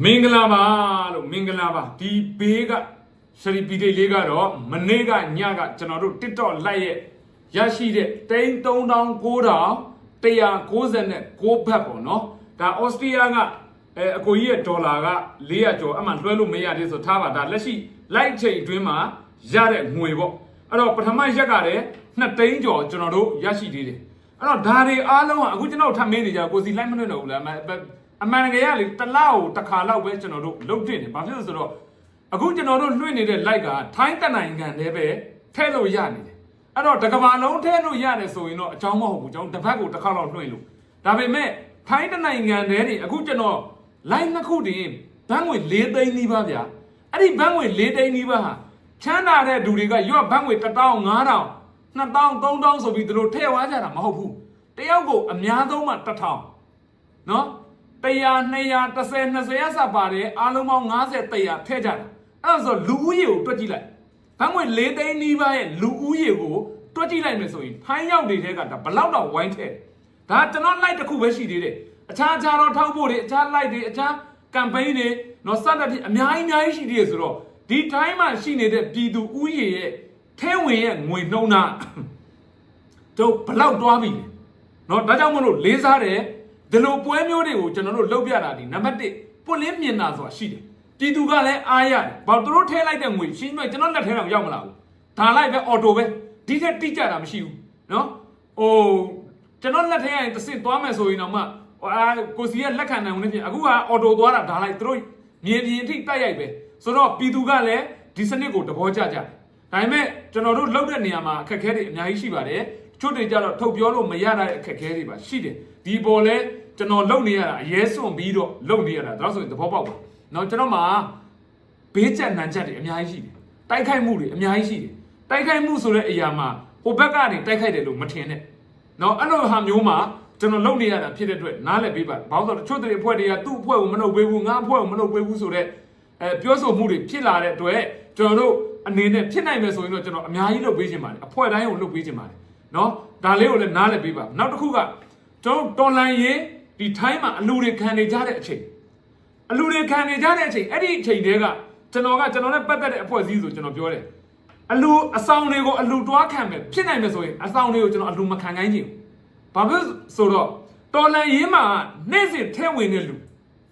မင်္ဂလာပါလို့မင်္ဂလာပါဒီဘေးကစရီပီတိတ်လေးကတော့မနေ့ကညကကျွန်တော်တို့ TikTok လိုက်ရဲ့ရရှိတဲ့တိန်း3900 196ဘတ်ပေါ့နော်ဒါဩစတြီးယားကအဲအကိုကြီးရဲ့ဒေါ်လာက400ကျော်အမှလွှဲလို့မရသေးဆိုထားပါဒါလက်ရှိလိုက်ချိန်အတွင်းမှာရတဲ့ငွေပေါ့အဲ့တော့ပထမရက်ကလည်း2သိန်းကျော်ကျွန်တော်တို့ရရှိသေးတယ်အဲ့တော့ဒါတွေအားလုံးကအခုကျွန်တော်ထပ်မင်းနေကြကိုစီလိုက်မလွှဲတော့ဘူးလား အမှန်အမှန်တကယ်ကလေတစ်လောက်တစ်ခါလောက်ပဲကျွန်တော်တို့လုတ်တင်တယ်ဘာဖြစ်လို့ဆိုတော့အခုကျွန်တော်တို့လွှင့်နေတဲ့ like ကထိုင်းတနိုင်ငံတည်းပဲထည့်လို့ရနေတယ်အဲ့တော့တကဘာလုံးထည့်လို့ရတယ်ဆိုရင်တော့အကြောင်းမဟုတ်ဘူးကျွန်တော်တစ်ဖက်ကိုတစ်ခါလောက်လွှင့်လို့ဒါပေမဲ့ထိုင်းတနိုင်ငံတည်းနေအခုကျွန်တော် like နှစ်ခုတင်ဘန်းငွေ၄သိန်းနီးပါးဗျာအဲ့ဒီဘန်းငွေ၄သိန်းနီးပါးဟာချမ်းသာတဲ့သူတွေကရွတ်ဘန်းငွေ1000 5000 2000 3000ဆိုပြီးသူတို့ထည့်သွားကြတာမဟုတ်ဘူးတယောက်ကိုအများဆုံးမှ1000နော် 100 200 30 20ရစပါတယ်အားလုံးပေါင်း90 100ထည့်ကြတာအဲ့ဒါဆိုလူဦးရေကိုတွက်ကြည့်လိုက်ဘန်းငွေ၄သိန်းနီးပါးရဲ့လူဦးရေကိုတွက်ကြည့်လိုက်မယ်ဆိုရင်ဖိုင်းရောက်နေတဲ့ကဒါဘလောက်တော့ဝိုင်းထည့်ဒါကျွန်တော် like တစ်ခုပဲရှိသေးတယ်အခြားအခြားတော့ထောက်ဖို့တွေအခြား like တွေအခြား campaign တွေနော်စတဲ့ဖြစ်အများကြီးအများကြီးရှိသေးတယ်ဆိုတော့ဒီတိုင်းမှာရှိနေတဲ့ပြည်သူဦးရေရဲ့ထဲဝင်ရဲ့ငွေနှုံးတာတို့ဘလောက်တွားပြီလဲနော်ဒါကြောင့်မလို့လေးစားတယ် ဒီလိုပွဲမျိုးတွေကိုကျွန်တော်တို့လုပ်ပြတာဒီနံပါတ်1ပွင့်လင်းမြင်တာဆိုတာရှိတယ်ပြည်သူကလည်းအားရတယ်ဘာလို့သူတို့ထဲလိုက်တဲ့ငွေရှင်းပြကျွန်တော်လက်ထဲတော့ရောက်မလာဘူးဒါလိုက်ပဲအော်တိုပဲဒီထက်တိကျတာမရှိဘူးနော်ဟိုကျွန်တော်လက်ထဲရင်တစ်စစ်သွားမယ်ဆိုရင်တော့မှအာကိုစီရဲ့လက်ခံနိုင်ဝင်ဖြစ်အခုကအော်တိုသွားတာဒါလိုက်သူတို့မြေပြင်အထိတိုက်ရိုက်ပဲဆိုတော့ပြည်သူကလည်းဒီစနစ်ကိုတဘောကျကြတယ်ဒါပေမဲ့ကျွန်တော်တို့လောက်တဲ့နေရာမှာအခက်အခဲတွေအများကြီးရှိပါတယ်ချွတ်တွေကြတော့ထုတ်ပြောလို့မရတဲ့အခက်အခဲတွေပါရှိတယ်ဒီပေါ်လဲ ကျွန်တော်လုံနေရတာအရေးစွန်ပြီးတော့လုံနေရတာဒါဆိုရင်သဘောပေါက်ပါเนาะကျွန်တော်မှာဘေးကျက်နံချက်တွေအများကြီးရှိတယ်တိုက်ခိုက်မှုတွေအများကြီးရှိတယ်တိုက်ခိုက်မှုဆိုတဲ့အရာမှာဟိုဘက်ကနေတိုက်ခိုက်တယ်လို့မထင်နဲ့เนาะအဲ့လိုဟာမျိုးမှာကျွန်တော်လုံနေရတာဖြစ်တဲ့အတွက်နားလည်ပေးပါဘာလို့ဆိုတော့တချို့တွေအဖွဲ့တွေကသူ့အဖွဲ့ကိုမလုပ်ပေးဘူးငါအဖွဲ့ကိုမလုပ်ပေးဘူးဆိုတော့အဲပြောဆိုမှုတွေဖြစ်လာတဲ့အတွက်ကျွန်တော်တို့အနေနဲ့ဖြစ်နိုင်မယ်ဆိုရင်တော့ကျွန်တော်အများကြီးလုပ်ပေးခြင်းပါတယ်အဖွဲ့တိုင်းကိုလုပ်ပေးခြင်းပါတယ်เนาะဒါလေးကိုလည်းနားလည်ပေးပါနောက်တစ်ခုကကျွန်တော်တော်လန်ရေး ဒီထိုင်းမှာအလူတွေခံနေကြတဲ့အချိန်အလူတွေခံနေကြတဲ့အချိန်အဲ့ဒီအချိန်တည်းကကျွန်တော်ကကျွန်တော်နဲ့ပတ်သက်တဲ့အဖွဲ့အစည်းဆိုကျွန်တော်ပြောတယ်အလူအဆောင်တွေကိုအလူတွားခံမယ်ဖြစ်နိုင်မယ်ဆိုရင်အဆောင်တွေကိုကျွန်တော်အလူမခံခိုင်းချင်ဘူးဘာဖြစ်ဆိုတော့တော်လန်ရေးမှာနေ့စဉ်ထဲဝင်တဲ့လူ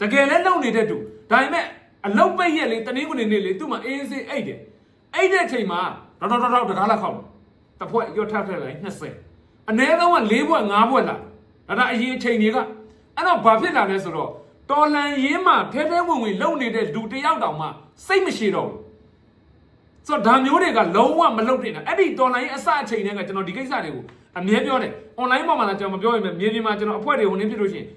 တကယ်လည်းလုံနေတဲ့သူဒါပေမဲ့အလုတ်ပိတ်ရက်လေးတနင်္ဂနွေနေ့လေးသူ့မှာအေးအေးဆေးအိတ်တယ်အိတ်တဲ့အချိန်မှာတော်တော်တော်တကားလာခေါက်တယ်တစ်ဖွဲ့ရော့ထပ်ထပ်လိုက်20အနည်းဆုံးက၄ဘွက်၅ဘွက်လာဒါဒါအရင်အချိန်တွေက အဲ့တော့ဘာဖြစ်လာလဲဆိုတော့တော်လန်ရေးမှာထဲထဲဝင်ဝင်လုံနေတဲ့လူတယောက်တောင်မှစိတ်မရှိတော့ဘူးဆိုတော့ဒါမျိုးတွေကလုံးဝမလုပ်တင်တာအဲ့ဒီတော်လိုင်းအစအချိန်တွေကကျွန်တော်ဒီကိစ္စတွေကိုအမြဲပြောတယ် online ပေါ်မှာလည်းကျွန်တော်မပြောရင်မြေပြင်မှာကျွန်တော်အဖွဲ့တွေဝင်နေဖြစ်လို့ရှိရင်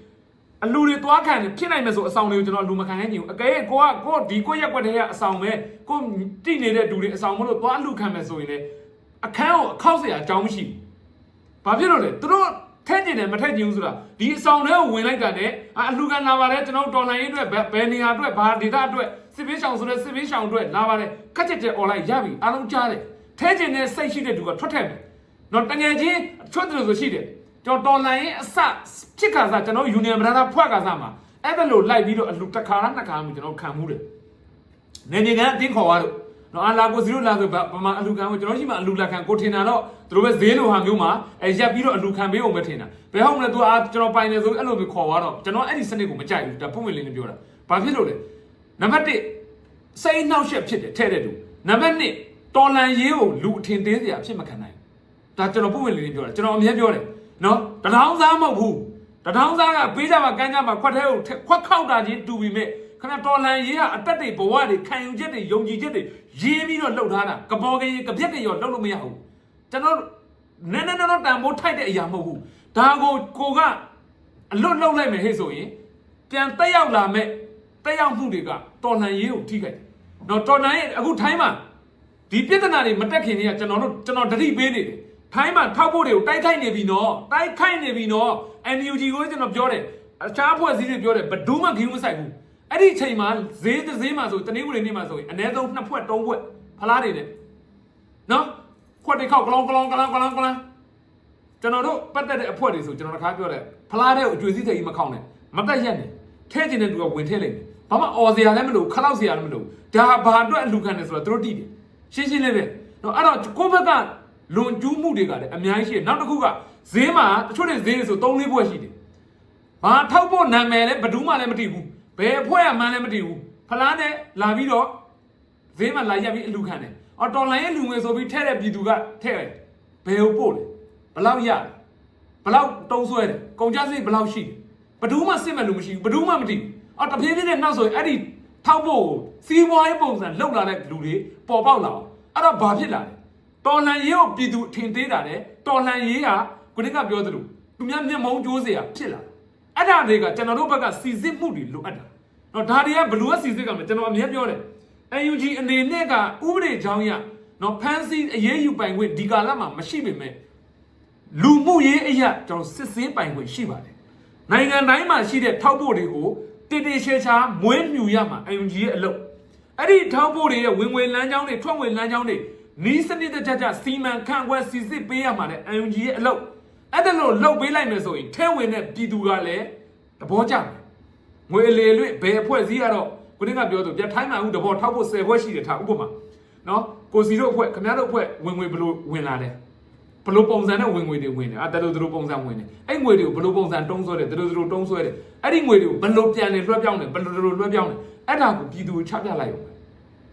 အလူတွေသွားခံတယ်ဖြစ်နိုင်မယ်ဆိုအဆောင်တွေကိုကျွန်တော်လူမခံနိုင်ချင်ဘူးအကယ်ကိုကကိုဒီကိုရက်ွက်တဲ့ကအဆောင်ပဲကိုတိနေတဲ့လူတွေအဆောင်မလို့သွားလူခံမယ်ဆိုရင်လေအခန်းကိုအခောက်เสียအကြောင်းမရှိဘူးဘာဖြစ်လို့လဲသူတို့ ထက်ကျင်တယ်မထက်ကျင်ဘူးဆိုတာဒီအဆောင်ထဲကိုဝင်လိုက်တာနဲ့အလူခံလာပါတယ်ကျွန်တော်တော်လိုင်းရေးအတွက်ဘယ်နေရာအတွက်ဘာဒေတာအတွက်စစ်ပေးဆောင်ဆိုတဲ့စစ်ပေးဆောင်အတွက်လာပါတယ်ခက်ချက်ချက် online ရပြီအားလုံးကြားတယ်ထဲကျင်တဲ့စိတ်ရှိတဲ့သူကထွက်ထက်မယ်နော်တငယ်ချင်းချွတ်တယ်ဆိုရှိတယ်ကျွန်တော်တော်လိုင်းအစဖြစ်ခါစားကျွန်တော်ယူနီယံဗရာဒါဖွဲ့ခါစားမှာအဲ့ဒါလို့လိုက်ပြီးတော့အလူတစ်ခါလားနှစ်ခါမှကျွန်တော်ခံမှုတယ်နေနေကအတင်းခေါ်သွားတော့ နော်အလာကိုစီလို့လာဆိုဗမာအလူခံကိုကျွန်တော်ရှိမှအလူလက်ခံကိုထင်တာတော့သူတို့ပဲဈေးလိုဟာမျိုးမှာအဲရက်ပြီးတော့အလူခံပေးအောင်ပဲထင်တာဘယ်ဟုတ်မလဲသူအာကျွန်တော်ပိုင်နေဆိုအဲ့လိုမျိုးခေါ်သွားတော့ကျွန်တော်အဲ့ဒီစနစ်ကိုမကြိုက်ဘူးဒါပုံဝင်လေးနဲ့ပြောတာဘာဖြစ်လို့လဲနံပါတ်1စိတ်နှောက်ရှက်ဖြစ်တယ်ထဲတဲ့သူနံပါတ်2တော်လန်ရေးကိုလူအထင်သေးစရာဖြစ်မခံနိုင်ဒါကျွန်တော်ပုံဝင်လေးနဲ့ပြောတာကျွန်တော်အမြဲပြောတယ်နော်တထောင်စားမဟုတ်ဘူးတထောင်စားကပေးကြမှာကမ်းကြမှာခွက်ထဲကိုခွက်ခောက်တာချင်းတူပြီးမဲ့ ခဏတော်လန်ရေးကအတက်တွေဘဝတွေခံယူချက်တွေယုံကြည်ချက်တွေရေးပြီးတော့လှုပ်ထားတာကပေါ်ကလေးကပြက်တွေရောလှုပ်လို့မရဘူးကျွန်တော်နည်းနည်းတော့တန်ဖိုးထိုက်တဲ့အရာမဟုတ်ဘူးဒါကိုကိုကအလွတ်လှုပ်လိုက်မယ်ဟဲ့ဆိုရင်ပြန်တက်ရောက်လာမဲ့တက်ရောက်မှုတွေကတော်လန်ရေးကိုထိခိုက်တယ်နော်တော်လန်ရေးအခုထိုင်းမှာဒီပြဿနာတွေမတက်ခင်တည်းကကျွန်တော်တို့ကျွန်တော်တတိပေးနေတယ်ထိုင်းမှာထောက်ဖို့တွေကိုတိုက်ခိုက်နေပြီနော်တိုက်ခိုက်နေပြီနော် NUG ကိုကျွန်တော်ပြောတယ်အခြားဖွဲ့စည်းတွေပြောတယ်ဘယ်သူမှဂိမ်းမဆိုင်ဘူး အဲ့ဒီချိန်မှာဈေးတစ်ဈေးမှာဆိုတနင်္ဂနွေနေ့မှာဆိုရင်အနည်းဆုံးနှစ်ဖွဲ့သုံးဖွဲ့ဖလားတွေနဲ့နော်ခွက်တွေခောက်ကလောင်းကလောင်းကလောင်းကလောင်းကလောင်းကျွန်တော်တို့ပတ်သက်တဲ့အဖွဲတွေဆိုကျွန်တော်တခါပြောတယ်ဖလားတဲ့ကိုအကျွေးစည်းထိပ်ကြီးမခောက်နဲ့မတက်ရက်နဲ့ထဲကျင်တဲ့သူကဝင်ထဲလိုက်တယ်ဘာမှအော်စရာလည်းမလိုခလောက်စရာလည်းမလိုဒါဘာအတွက်အလူခံတယ်ဆိုတော့သူတို့တိတယ်ရှင်းရှင်းလေးပဲနော်အဲ့တော့ကိုယ့်ဘက်ကလွန်ကျူးမှုတွေကလည်းအများကြီးရှိတယ်နောက်တစ်ခုကဈေးမှာတချို့တွေဈေးတွေဆို3လေးဘွဲ့ရှိတယ်ဘာထောက်ဖို့နာမည်လည်းဘယ်သူမှလည်းမသိဘူး ဘယ်အဖွဲ့အမှန်းလည်းမသိဘူးဖလားနဲ့လာပြီးတော့ဈေးမှာလာရက်ပြီးအလူခံတယ်အော်တော်လိုင်းရဲ့လူငွေဆိုပြီးထဲတဲ့ပြည်သူကထဲတယ်ဘယ်ကိုပို့လဲဘယ်လောက်ရလဲဘလောက်တုံးဆွဲတယ်ကုန်ကြစိတ်ဘလောက်ရှိတယ်ဘယ်သူမှစစ်မဲ့လူမရှိဘူးဘယ်သူမှမသိဘူးအော်တဖြည်းဖြည်းနဲ့နောက်ဆိုရင်အဲ့ဒီထောက်ဖို့စီးပွားရေးပုံစံလောက်လာတဲ့လူတွေပေါ်ပေါက်လာအောင်အဲ့တော့ဘာဖြစ်လာလဲတော်လှန်ရေးကိုပြည်သူထင်သေးတာလေတော်လှန်ရေးကခုနကပြောသလိုသူများမျက်မှောင်ကြိုးစရာဖြစ်လာ အဲ့ဒါတွေကကျွန်တော်တို့ဘက်ကစီစစ်မှုတွေလိုအပ်တာနော်ဒါတွေကဘလူးကစီစစ်ကမယ်ကျွန်တော်အမြဲပြောတယ် UNG အနေနဲ့ကဥပဒေကြောင်းရနော်ဖန်စီအရေးယူပိုင်ခွင့်ဒီကာလမှာမရှိပေမဲ့လူမှုရေးအရာကျွန်တော်စစ်ဆေးပိုင်ခွင့်ရှိပါတယ်။နိုင်ငံတိုင်းမှာရှိတဲ့ထောက်ပို့တွေကိုတည်တည်ချေချာမွေးမြူရမှာအယုံကြီးရဲ့အလုပ်။အဲ့ဒီထောက်ပို့တွေရဲ့ဝင်ငွေလမ်းကြောင်းတွေထွက်ငွေလမ်းကြောင်းတွေနီးစနစ်တကျကျစီမံခန့်ခွဲစီစစ်ပေးရမှာလေအယုံကြီးရဲ့အလုပ်။ အဲ့ဒါလို့လှုပ်ပေးလိုက်မယ်ဆိုရင်ထဲဝင်တဲ့ပြည်သူကလည်းသဘောကျတယ်။ငွေအလေလွတ်ဘယ်အဖွဲ့အစည်းကတော့ခုနကပြောသူပြထိုင်းမှာဦးတဘောထောက်ဖို့10ဘွဲ့ရှိတယ်ထားဥပမာနော်ကိုစီတို့အဖွဲ့ခင်ဗျားတို့အဖွဲ့ဝင်ငွေဘယ်လိုဝင်လာတယ်ဘလို့ပုံစံနဲ့ဝင်ငွေတွေဝင်တယ်အဲတလူတလူပုံစံဝင်တယ်အဲ့ငွေတွေကိုဘလို့ပုံစံတုံးဆွဲတယ်တလူတလူတုံးဆွဲတယ်အဲ့ဒီငွေတွေကိုဘလို့ပြန်တယ်လွှဲပြောင်းတယ်ဘလို့တလူလွှဲပြောင်းတယ်အဲ့ဒါကိုပြည်သူချပြလိုက်ရုံပဲ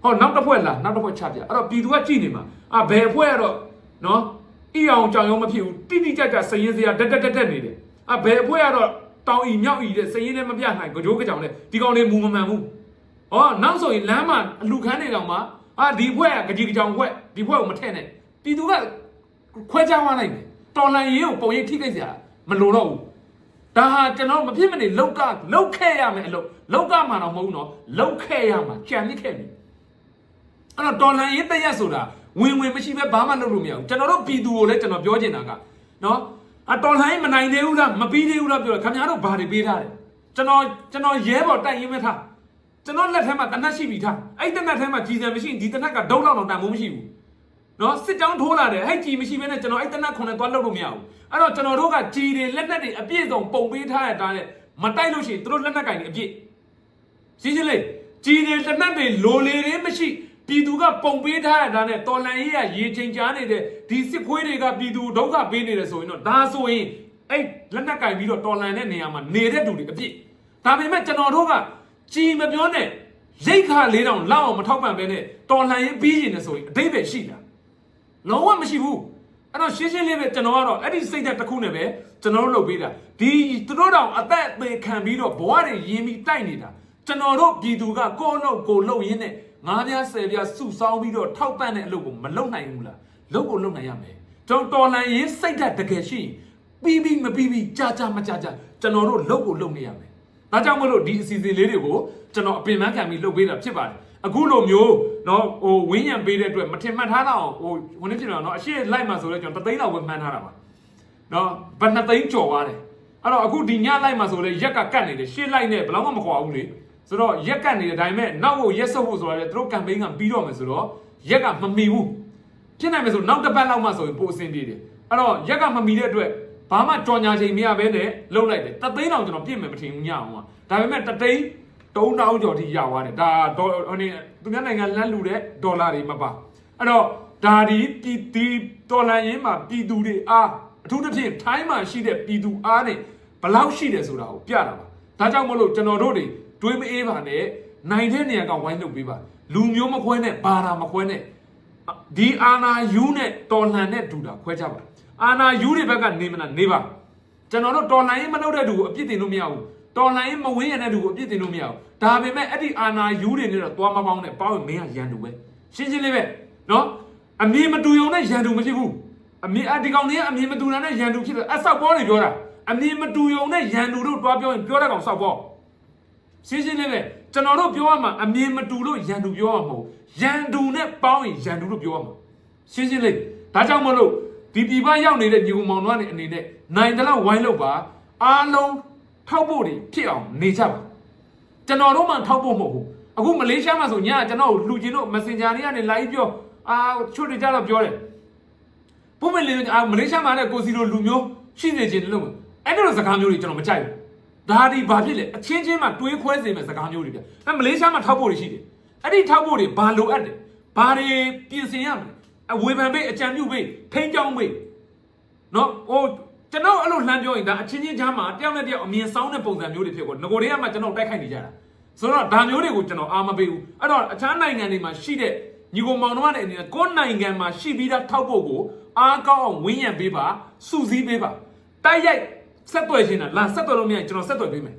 ဟောနောက်တစ်ဖွဲ့လာနောက်တစ်ဖွဲ့ချပြအဲ့တော့ပြည်သူကကြည်နေမှာအာဘယ်ဖွဲ့ကတော့နော် အီအောင်ကြောင်ရုံမဖြစ်ဘူးတိတိကျကျစည်ရင်စရာတက်တက်တက်တက်နေတယ်အာဘယ်ဖွဲ့ကတော့တောင်ဤမြောက်ဤတဲ့စည်ရင်လည်းမပြနိုင်ကြိုးကြောင်လည်းဒီကောင်လေးမူမမှန်ဘူးဟောနောက်ဆိုရင်လမ်းမှာအလူခန်းနေတောင်မှအာဒီဖွဲ့ကကြီးကြောင်ဖွဲ့ဒီဖွဲ့ကိုမထည့်နဲ့ပြည်သူကခွဲခြားသွားလိုက်တယ်တော်လန်ရေးကိုပုံရိပ်ထိခိုက်စရာမလိုတော့ဘူးဒါဟာကျွန်တော်မဖြစ်မနေလောက်ကလောက်ခဲ့ရမယ်အလုပ်လောက်ကမှတော့မဟုတ်ဘူးနော်လောက်ခဲ့ရမှာကြံလိခဲ့ပြီအဲ့တော့တော်လန်ရေးတရက်ဆိုတာ ဝင်ဝင်မရှိပဲဘာမှလုပ်လို့မရဘူးကျွန်တော်တို့ပြည်သူကိုလည်းကျွန်တော်ပြောချင်တာကနော်အတော်လှန်ရေးမနိုင်သေးဘူးလားမပြီးသေးဘူးလားပြောတယ်ခင်ဗျားတို့ဘာတွေပေးထားတယ်ကျွန်တော်ကျွန်တော်ရဲဘော်တိုက်ရင်မထားကျွန်တော်လက်ထဲမှာတနတ်ရှိပြီထားအဲ့တနတ်ထဲမှာကြီးစံမရှိရင်ဒီတနတ်ကဒုံလောက်တော့တန်မိုးမရှိဘူးနော်စစ်တောင်းထိုးလာတယ်ဟဲ့ကြည်မရှိဘဲနဲ့ကျွန်တော်အဲ့တနတ်ခုနဲ့သွားလုပ်လို့မရဘူးအဲ့တော့ကျွန်တော်တို့ကကြည်တွေလက်နက်တွေအပြည့်စုံပုံပေးထားတဲ့အတိုင်းနဲ့မတိုက်လို့ရှိရင်သူတို့လက်နက်ကင်တွေအပြည့်ရှင်းရှင်းလေးကြည်တွေလက်နက်တွေလိုလေတွေမရှိ ပြည်သူကပုံပေးထားတဲ့အတိုင်းနဲ့တော်လန်ရေးရရေချိန်ကြားနေတဲ့ဒီစစ်ခွေးတွေကပြည်သူဒုက္ခပေးနေတယ်ဆိုရင်တော့ဒါဆိုရင်အဲ့လက်နက်ကင်ပြီးတော့တော်လန်တဲ့နေရာမှာနေတဲ့သူတွေအပြည့်ဒါပေမဲ့ကျွန်တော်တို့ကကြည်မပြောနဲ့ရိတ်ခါလေးတောင်လောက်အောင်မထောက်ပံ့ဘဲနဲ့တော်လန်ရေးပြီးရင်လည်းဆိုရင်အတိတ်ပဲရှိတာလုံးဝမရှိဘူးအဲ့တော့ရှင်းရှင်းလေးပဲကျွန်တော်ကတော့အဲ့ဒီစိတ်သက်တစ်ခုနဲ့ပဲကျွန်တော်တို့လုပ်ပေးတာဒီသူတို့တောင်အသက်အသေးခံပြီးတော့ဘဝတွေရင်းပြီးတိုက်နေတာကျွန်တော်တို့ပြည်သူကကိုယ်နှုတ်ကိုလှုပ်ရင်းနဲ့ ငါးပြားဆယ်ပြားစုဆောင်းပြီးတော့ထောက်ပံ့တဲ့အလုပ်ကိုမလုပ်နိုင်ဘူးလားလုပ်ကိုလုပ်နိုင်ရမယ်ကျွန်တော်တော်လန်ရေးစိတ်သက်တကယ်ရှိရင်ပြီးပြီးမပြီးပြီးကြာကြာမကြာကြာကျွန်တော်တို့လုပ်ကိုလုပ်နေရမယ်ဒါကြောင့်မလို့ဒီအစီအစဉ်လေးတွေကိုကျွန်တော်အပင်ပန်းခံပြီးလုပ်ပေးတာဖြစ်ပါတယ်အခုလိုမျိုးเนาะဟိုဝင်းရံပေးတဲ့အတွက်မထင်မှတ်ထားတော့ဟိုဝင်နေဖြစ်တော့เนาะအရှိလိုက်မှာဆိုလဲကျွန်တော်တသိန်းလောက်ပဲမှန်းထားတာပါเนาะဘယ်နှစ်သိန်းကျော်သွားတယ်အဲ့တော့အခုဒီညလိုက်မှာဆိုလဲရက်ကကတ်နေတယ်ရှေ့လိုက်နဲ့ဘယ်တော့မှမခွာဘူးလေ ဆိုတော့ရက်ကတ်နေတယ်ဒါပေမဲ့နောက်ကိုရက်ဆုပ်ဖို့ဆိုတာလေသူတို့ကမ်ပိန်းကပြီးတော့မယ်ဆိုတော့ရက်ကမမီဘူးဖြစ်နိုင်မယ်ဆိုနောက်တစ်ပတ်လောက်မှဆိုရင်ပိုအဆင်ပြေတယ်အဲ့တော့ရက်ကမမီတဲ့အတွက်ဘာမှကြော်ညာချိန်မရဘဲနဲ့လှုပ်လိုက်တယ်တသိန်းအောင်ကျွန်တော်ပြည့်မယ်မထင်ဘူးညအောင်ပါဒါပေမဲ့တသိန်း3000ကျော်ထိရသွားတယ်ဒါဒေါ်ဟိုနေသူများနိုင်ငံလန့်လူတဲ့ဒေါ်လာတွေမပါအဲ့တော့ဒါဒီပြည်ဒီဒေါ်လာရင်းမှာပြည်သူတွေအားအထူးသဖြင့်ထိုင်းမှာရှိတဲ့ပြည်သူအားနဲ့ဘယ်လောက်ရှိတယ်ဆိုတာကိုပြတာပါဒါကြောင့်မလို့ကျွန်တော်တို့တွေ တွေးမအေးပါနဲ့နိုင်တဲ့နေရာကဝိုင်းလုပ်ပေးပါလူမျိုးမခွဲနဲ့ဘာသာမခွဲနဲ့ဒီအာနာယူနဲ့တော်လှန်နဲ့ဒူတာခွဲကြပါအာနာယူတွေဘက်ကနေမနာနေပါကျွန်တော်တို့တော်လိုင်းမလုပ်တဲ့သူကိုအပြစ်တင်လို့မရဘူးတော်လိုင်းမဝင်းရတဲ့သူကိုအပြစ်တင်လို့မရဘူးဒါပေမဲ့အဲ့ဒီအာနာယူတွေနဲ့တော့သွားမပေါင်းနဲ့ပေါင်းရင်မင်းကရန်သူပဲရှင်းရှင်းလေးပဲနော်အမြင်မတူုံနဲ့ရန်သူမဖြစ်ဘူးအမြင်အဒီကောင်တွေကအမြင်မတူတာနဲ့ရန်သူဖြစ်တယ်အဆောက်ပေါ်နေပြောတာအမြင်မတူုံနဲ့ရန်သူတို့တွားပြောရင်ပြောတဲ့ကောင်ဆောက်ပေါ် ရှင်းရှင်းလေးပဲကျွန်တော်တို့ပြောရမှာအမြင်မတူလို့ရန်သူပြောရမှာမဟုတ်ရန်သူနဲ့ပေါင်းရင်ရန်သူတို့ပြောရမှာရှင်းရှင်းလေးဒါကြောင့်မလို့ဒီပြည်ပရောက်နေတဲ့ညီကောင်မောင်တို့ကနေအနေနဲ့နိုင်တယ်လို့ဝိုင်းလို့ပါအားလုံးထောက်ဖို့တွေဖြစ်အောင်နေကြပါကျွန်တော်တို့မှထောက်ဖို့မဟုတ်ဘူးအခုမလေးရှားမှာဆိုညကျွန်တော်လှူချင်းတို့ Messenger တွေကနေ live ပြောအာချွတ်တွေကြတော့ပြောတယ်ပုံမလေးအာမလေးရှားမှာလည်းကိုစီလိုလူမျိုးရှိနေခြင်းလို့အဲ့ဒီလိုစကားမျိုးတွေကျွန်တော်မကြိုက်ဘူး ဒါဒီဘာဖြစ်လဲအချင်းချင်းမှတွေးခွဲစေမဲ့စကားမျိုးတွေဗျအဲမလေးရှားမှာထောက်ဖို့တွေရှိတယ်အဲ့ဒီထောက်ဖို့တွေဘာလိုအပ်တယ်ဘာတွေပြင်ဆင်ရမလဲအဝေဖန်ပေးအကြံပြုပေးထိန်းချောင်းပေးနော်ဟိုကျွန်တော်အဲ့လိုလှမ်းပြောရင်ဒါအချင်းချင်းကြားမှာတယောက်နဲ့တယောက်အမြင်ဆောင်တဲ့ပုံစံမျိုးတွေဖြစ်ကုန်ငကိုတွေကမှကျွန်တော်တိုက်ခိုက်နေကြတာဆိုတော့ဒါမျိုးတွေကိုကျွန်တော်အာမပေးဘူးအဲ့တော့အခြားနိုင်ငံတွေမှာရှိတဲ့ညီကိုမောင်နှမတွေအနေနဲ့ကိုယ်နိုင်ငံမှာရှိပြီးသားထောက်ဖို့ကိုအားကောင်းအောင်ဝင်းရံပေးပါစုစည်းပေးပါတိုက်ရိုက် ဆက်သွယ်ခြင်းလားလာဆက်သွယ်လို့မရရင်ကျွန်တော်ဆက်သွယ်ပေးမယ်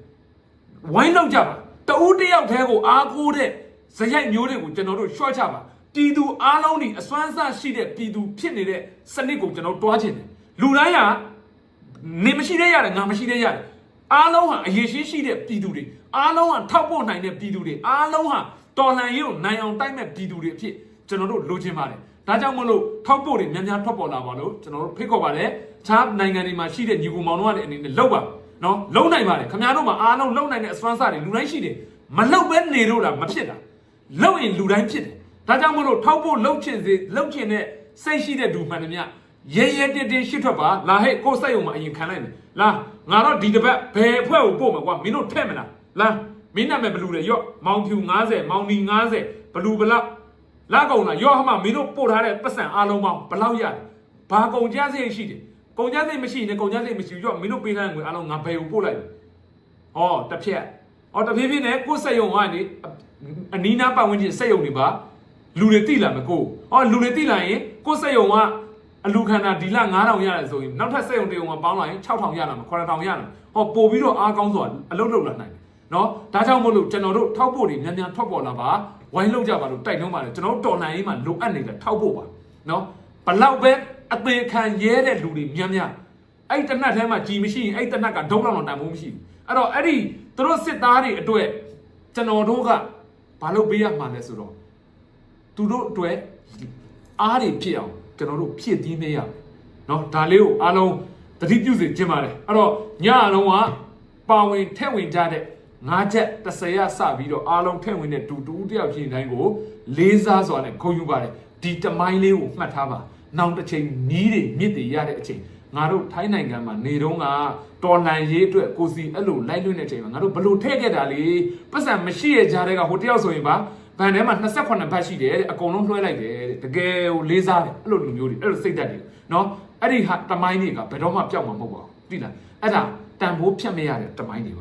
ဝိုင်းလောက်ကြပါတဦးတစ်ယောက်တည်းကိုအားကိုးတဲ့ဇယိုက်မျိုးတွေကိုကျွန်တော်တို့ရှော့ချပါပြည်သူအားလုံးဒီအစွမ်းစားရှိတဲ့ပြည်သူဖြစ်နေတဲ့စနစ်ကိုကျွန်တော်တွားချင်တယ်လူတိုင်းဟာနေမရှိတဲ့ရတယ်ငါမရှိတဲ့ရတယ်အားလုံးဟာအရေးရှိရှိတဲ့ပြည်သူတွေအားလုံးဟာထောက်ပို့နိုင်တဲ့ပြည်သူတွေအားလုံးဟာတော်လှန်ရေးကိုနိုင်အောင်တိုက်မဲ့ပြည်သူတွေအဖြစ်ကျွန်တော်တို့လိုချင်ပါတယ်ဒါကြောင့်မလို့ထောက်ပို့တွေများများထွက်ပေါ်လာပါလို့ကျွန်တော်တို့ဖိတ်ခေါ်ပါတယ် ခြားနိုင်ငံတွေမှာရှိတဲ့ညီကိုမောင်တို့ကလည်းအနေနဲ့လောက်ပါနော်လုံနိုင်ပါတယ်ခင်ဗျားတို့မှာအားလုံးလုံနိုင်တဲ့အစွမ်းစားတွေလူတိုင်းရှိတယ်မလုံပဲနေတော့တာမဖြစ်တာလုံရင်လူတိုင်းဖြစ်တယ်ဒါကြောင့်မလို့ထောက်ပို့လုံချင်စေလုံချင်တဲ့စိတ်ရှိတဲ့လူမှန်သမျှရဲရဲတင်းတင်းရှစ်ထွက်ပါလာဟဲ့ကိုယ်စိုက်ရုံမှာအရင်ခံလိုက်မယ်လာငါတော့ဒီတစ်ပတ်ဘယ်အဖွဲ့ကိုပို့မှာကွာမင်းတို့ထဲ့မလားလာမင်းနာမည်ဘလူလေရော့မောင်ဖြူ90မောင်ဒီ90ဘလူဘလောက်လာကုန်လားရော့ဟမမင်းတို့ပို့ထားတဲ့ပတ်စံအားလုံးပေါင်းဘလောက်ရတယ်ဘာကုန်ကြစိတ်ရှိတယ် ကုန်ကြစိတ်မရှိရင်ကုန်ကြစိတ်မရှိဘူးရော့မင်းတို့ပေးထားတဲ့ငွေအားလုံးငါဘယ်ကိုပို့လိုက်လဲဩတစ်ဖြက်ဩတဖြည်းဖြည်းနဲ့ကိုယ်စိုက်ရုံကနေအနီးနားပတ်ဝန်းကျင်စိုက်ရုံတွေပါလူတွေတိလာမကိုဩလူတွေတိလာရင်ကိုယ်စိုက်ရုံကအလူခန္ဓာဒီလ9000ရတယ်ဆိုရင်နောက်ထပ်စက်ရုံတရုံကပေါင်းလိုက်ရင်6000ရလာမှာ9000ရလာမှာဟောပို့ပြီးတော့အားကောင်းစွာအလုပ်လုပ်လာနိုင်တယ်နော်ဒါကြောင့်မို့လို့ကျွန်တော်တို့ထောက်ဖို့တွေများများထွက်ပေါ်လာပါဝိုင်းလုပ်ကြပါလို့တိုက်တွန်းပါတယ်ကျွန်တော်တို့တော်လှန်ရေးမှာလိုအပ်နေတဲ့ထောက်ဖို့ပါနော်ဘလောက်ပဲ အသေးခံရဲတဲ့လူတွေများများအဲ့တနတ်ထဲမှာကြီးမရှိရင်အဲ့တနတ်ကဒုံလောက်တော့တန်ဖိုးမရှိဘူးအဲ့တော့အဲ့ဒီသူတို့စစ်သားတွေအတွက်ကျွန်တော်တို့ကဘာလုပ်ပေးရမှာလဲဆိုတော့ သူတို့အတွက်အားတွေဖြစ်အောင်ကျွန်တော်တို့ဖြည့်တင်းနေရမယ်เนาะဒါလေးကိုအားလုံးသတိပြုစေခြင်းပါတယ်အဲ့တော့ညအလုံးကပါဝင်ထည့်ဝင်ကြတဲ့ငါးချက်30ရစပြီးတော့အားလုံးထည့်ဝင်တဲ့ဒူတူတယောက်ချင်းတိုင်းကိုလေးစားစွာနဲ့ခုံယူပါတယ်ဒီတမိုင်းလေးကိုမှတ်ထားပါ နောက်တစ်ချိန်နီးတွေမြစ်တွေရတဲ့အချိန်ငါတို့ထိုင်းနိုင်ငံမှာနေတော့ကတော်လန်ရေးအတွက်ကိုစီအဲ့လိုလိုက်လွှင့်တဲ့အချိန်မှာငါတို့ဘလို့ထည့်ခဲ့တာလေပတ်စံမရှိရကြတဲ့ကဟိုတယောက်ဆိုရင်ပါဘန်ထဲမှာ28ဘတ်ရှိတယ်တဲ့အကုန်လုံးလွှဲလိုက်တယ်တဲ့တကယ်ကိုလေးစားတယ်အဲ့လိုလူမျိုးတွေအဲ့လိုစိတ်ဓာတ်တွေနော်အဲ့ဒီဟာတမိုင်းတွေကဘယ်တော့မှပျောက်မှာမဟုတ်ပါဘူးသိလားအဲ့ဒါတန်ဖိုးဖြတ်မရတဲ့တမိုင်းတွေပါ